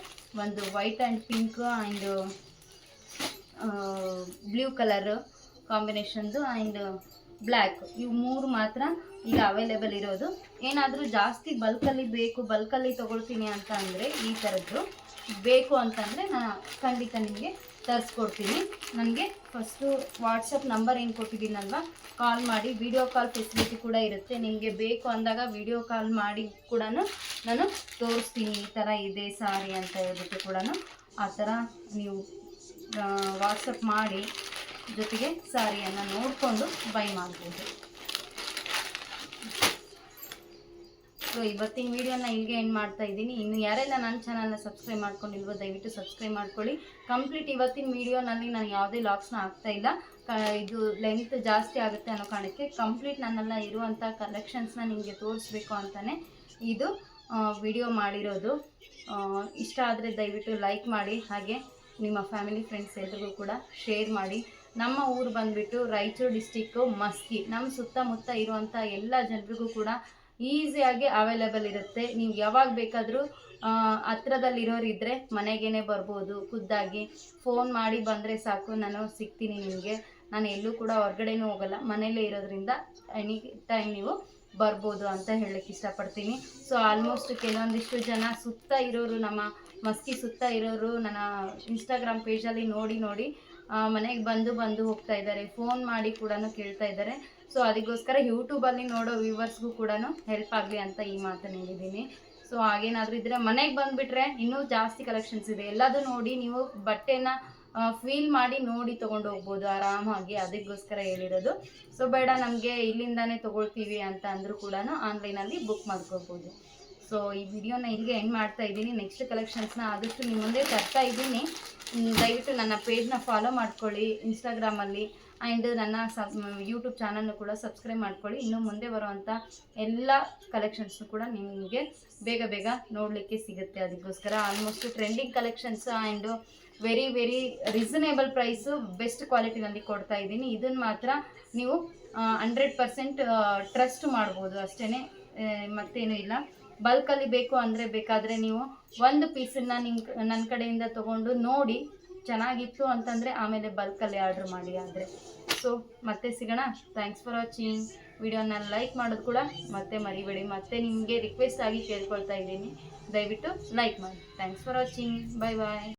ಒಂದು white and pink and blue colour ಕಾಂಬಿನೇಷನ್ದು and black. ಇವು ಮೂರು ಮಾತ್ರ ಈಗ ಅವೈಲೇಬಲ್ ಇರೋದು. ಏನಾದರೂ ಜಾಸ್ತಿ ಬಲ್ಕಲ್ಲಿ ಬೇಕು, ಬಲ್ಕಲ್ಲಿ ತೊಗೊಳ್ತೀನಿ ಅಂತ ಅಂದರೆ ಈ ಥರದ್ದು ಬೇಕು ಅಂತಂದರೆ ನಾನು ಖಂಡಿತ ನಿಮಗೆ ತರಿಸ್ಕೊಡ್ತೀನಿ. ನನಗೆ ಫಸ್ಟು ವಾಟ್ಸಪ್ ನಂಬರ್ ಏನು ಕೊಟ್ಟಿದ್ದೀನಲ್ವ? ಕಾಲ್ ಮಾಡಿ ವಿಡಿಯೋ ಕಾಲ್ ಫೆಸಿಲಿಟಿ ಕೂಡ ಇರುತ್ತೆ. ನಿಮಗೆ ಬೇಕು ಅಂದಾಗ ವಿಡಿಯೋ ಕಾಲ್ ಮಾಡಿ ಕೂಡ ನಾನು ತೋರಿಸ್ತೀನಿ. ಈ ಥರ ಇದೆ ಸಾರಿ ಅಂತ ಹೇಳ್ಬಿಟ್ಟು ಕೂಡ ಆ ಥರ ನೀವು ವಾಟ್ಸಪ್ ಮಾಡಿ ಜೊತೆಗೆ ಸಾರಿಯನ್ನು ನೋಡಿಕೊಂಡು ಬೈ ಮಾಡ್ಬೋದು. ಸೊ ಇವತ್ತಿನ ವಿಡಿಯೋನ ಇಲ್ಲಿಗೆ ಎಂಡ್ ಮಾಡ್ತಾ ಇದ್ದೀನಿ. ಇನ್ನು ಯಾರೆಲ್ಲ ನನ್ನ ಚಾನಲ್ನ ಸಬ್ಸ್ಕ್ರೈಬ್ ಮಾಡ್ಕೊಂಡಿಲ್ವೋ, ದಯವಿಟ್ಟು ಸಬ್ಸ್ಕ್ರೈಬ್ ಮಾಡ್ಕೊಳ್ಳಿ. ಕಂಪ್ಲೀಟ್ ಇವತ್ತಿನ ವಿಡಿಯೋನಲ್ಲಿ ನಾನು ಯಾವುದೇ ಲಾಕ್ಸ್ನ ಹಾಕ್ತಾ ಇಲ್ಲ. ಇದು ಲೆಂತ್ ಜಾಸ್ತಿ ಆಗುತ್ತೆ ಅನ್ನೋ ಕಾರಣಕ್ಕೆ ಕಂಪ್ಲೀಟ್ ನನ್ನೆಲ್ಲ ಇರುವಂಥ ಕಲೆಕ್ಷನ್ಸ್ನ ನಿಮಗೆ ತೋರಿಸ್ಬೇಕು ಅಂತಲೇ ಇದು ವಿಡಿಯೋ ಮಾಡಿರೋದು. ಇಷ್ಟ ಆದರೆ ದಯವಿಟ್ಟು ಲೈಕ್ ಮಾಡಿ, ಹಾಗೆ ನಿಮ್ಮ ಫ್ಯಾಮಿಲಿ ಫ್ರೆಂಡ್ಸ್ ಎಲ್ರಿಗೂ ಕೂಡ ಶೇರ್ ಮಾಡಿ. ನಮ್ಮ ಊರು ಬಂದ್ಬಿಟ್ಟು ರಾಯಚೂರು ಡಿಸ್ಟಿಕ್ಕು ಮಸ್ಕಿ. ನಮ್ಮ ಸುತ್ತಮುತ್ತ ಇರುವಂಥ ಎಲ್ಲ ಜನರಿಗೂ ಕೂಡ ಈಸಿಯಾಗಿ ಅವೈಲೇಬಲ್ ಇರುತ್ತೆ. ನೀವು ಯಾವಾಗ ಬೇಕಾದರೂ ಹತ್ರದಲ್ಲಿರೋರಿದ್ದರೆ ಮನೆಗೇನೆ ಮನೆಗೇ ಬರ್ಬೋದು. ಖುದ್ದಾಗಿ ಫೋನ್ ಮಾಡಿ ಬಂದರೆ ಸಾಕು. ನಾನು ಸಿಗ್ತೀನಿ ನಿಮಗೆ. ನಾನು ಎಲ್ಲೂ ಕೂಡ ಹೊರ್ಗಡೆನೂ ಹೋಗಲ್ಲ. ಮನೆಯಲ್ಲೇ ಇರೋದ್ರಿಂದ ಎನಿ ಟೈಮ್ ನೀವು ಬರ್ಬೋದು ಅಂತ ಹೇಳಕ್ಕೆ ಇಷ್ಟಪಡ್ತೀನಿ. ಸೊ ಆಲ್ಮೋಸ್ಟ್ ಕೆಲವೊಂದಿಷ್ಟು ಜನ ಸುತ್ತ ಇರೋರು ನಮ್ಮ ಮಸ್ಕಿ ಸುತ್ತ ಇರೋರು ನನ್ನ ಇನ್ಸ್ಟಾಗ್ರಾಮ್ ಪೇಜಲ್ಲಿ ನೋಡಿ ನೋಡಿ ಮನೆಗೆ ಬಂದು ಬಂದು ಹೋಗ್ತಾ ಇದ್ದಾರೆ. ಫೋನ್ ಮಾಡಿ ಕೂಡ ಕೇಳ್ತಾ ಇದ್ದಾರೆ. ಸೊ ಅದಕ್ಕೋಸ್ಕರ ಯೂಟ್ಯೂಬಲ್ಲಿ ನೋಡೋ ವ್ಯೂವರ್ಸ್ಗೂ ಕೂಡ ಹೆಲ್ಪ್ ಆಗಲಿ ಅಂತ ಈ ಮಾತನ್ನು ಹೇಳಿದ್ದೀನಿ ಸೊ ಹಾಗೇನಾದರೂ ಇದ್ದರೆ ಮನೆಗೆ ಬಂದುಬಿಟ್ರೆ ಇನ್ನೂ ಜಾಸ್ತಿ ಕಲೆಕ್ಷನ್ಸ್ ಇದೆ. ಎಲ್ಲದೂ ನೋಡಿ, ನೀವು ಬಟ್ಟೆನ ಫೀಲ್ ಮಾಡಿ ನೋಡಿ ತೊಗೊಂಡು ಹೋಗ್ಬೋದು ಆರಾಮಾಗಿ. ಅದಕ್ಕೋಸ್ಕರ ಹೇಳಿರೋದು. ಸೊ ಬೇಡ, ನಮಗೆ ಇಲ್ಲಿಂದಾನೇ ತೊಗೊಳ್ತೀವಿ ಅಂತ ಅಂದರೂ ಕೂಡ ಆನ್ಲೈನಲ್ಲಿ ಬುಕ್ ಮಾಡ್ಕೋಬೋದು. ಸೊ ಈ ವಿಡಿಯೋನ ಇಲ್ಲಿಗೆ ಎಂಡ್ ಮಾಡ್ತಾ ಇದ್ದೀನಿ. ನೆಕ್ಸ್ಟ್ ಕಲೆಕ್ಷನ್ಸ್ನ ಆದಷ್ಟು ನಿಮ್ಮ ಮುಂದೆ ತರ್ತಾ ಇದ್ದೀನಿ. ದಯವಿಟ್ಟು ನನ್ನ ಪೇಜ್ನ ಫಾಲೋ ಮಾಡ್ಕೊಳ್ಳಿ ಇನ್ಸ್ಟಾಗ್ರಾಮಲ್ಲಿ ಆ್ಯಂಡ್ ನನ್ನ ಸಬ್ ಯೂಟ್ಯೂಬ್ ಚಾನಲ್ನು ಕೂಡ ಸಬ್ಸ್ಕ್ರೈಬ್ ಮಾಡ್ಕೊಳ್ಳಿ. ಇನ್ನು ಮುಂದೆ ಬರುವಂಥ ಎಲ್ಲ ಕಲೆಕ್ಷನ್ಸ್ನು ಕೂಡ ನಿಮಗೆ ಬೇಗ ಬೇಗ ನೋಡಲಿಕ್ಕೆ ಸಿಗುತ್ತೆ. ಅದಕ್ಕೋಸ್ಕರ almost trending collections and very very reasonable price best ಕ್ವಾಲಿಟಿನಲ್ಲಿ ಕೊಡ್ತಾ ಇದ್ದೀನಿ. ಇದನ್ನು ಮಾತ್ರ ನೀವು ಹಂಡ್ರೆಡ್ ಪರ್ಸೆಂಟ್ ಟ್ರಸ್ಟ್ ಮಾಡ್ಬೋದು. ಅಷ್ಟೇ ಮತ್ತೇನೂ ಇಲ್ಲ. ಬಲ್ಕಲ್ಲಿ ಬೇಕು ಅಂದರೆ ಬೇಕಾದರೆ ನೀವು ಒಂದು ಪೀಸನ್ನ ನಿಮ್ಮ ನನ್ನ ಕಡೆಯಿಂದ ತೊಗೊಂಡು ನೋಡಿ ಚೆನ್ನಾಗಿತ್ತು ಅಂತಂದರೆ ಆಮೇಲೆ ಬಲ್ಕಲ್ಲಿ ಆರ್ಡ್ರ್ ಮಾಡಿ ಆದರೆ. ಸೊ ಮತ್ತೆ ಸಿಗೋಣ. ಥ್ಯಾಂಕ್ಸ್ ಫಾರ್ ವಾಚಿಂಗ್ ವಿಡಿಯೋನ ಲೈಕ್ ಮಾಡೋದು ಕೂಡ ಮತ್ತೆ ಮರಿಬೇಡಿ. ಮತ್ತೆ ನಿಮಗೆ ರಿಕ್ವೆಸ್ಟ್ ಆಗಿ ಕೇಳ್ಕೊಳ್ತಾ ಇದ್ದೀನಿ. ದಯವಿಟ್ಟು ಲೈಕ್ ಮಾಡಿ. Thanks for watching bye bye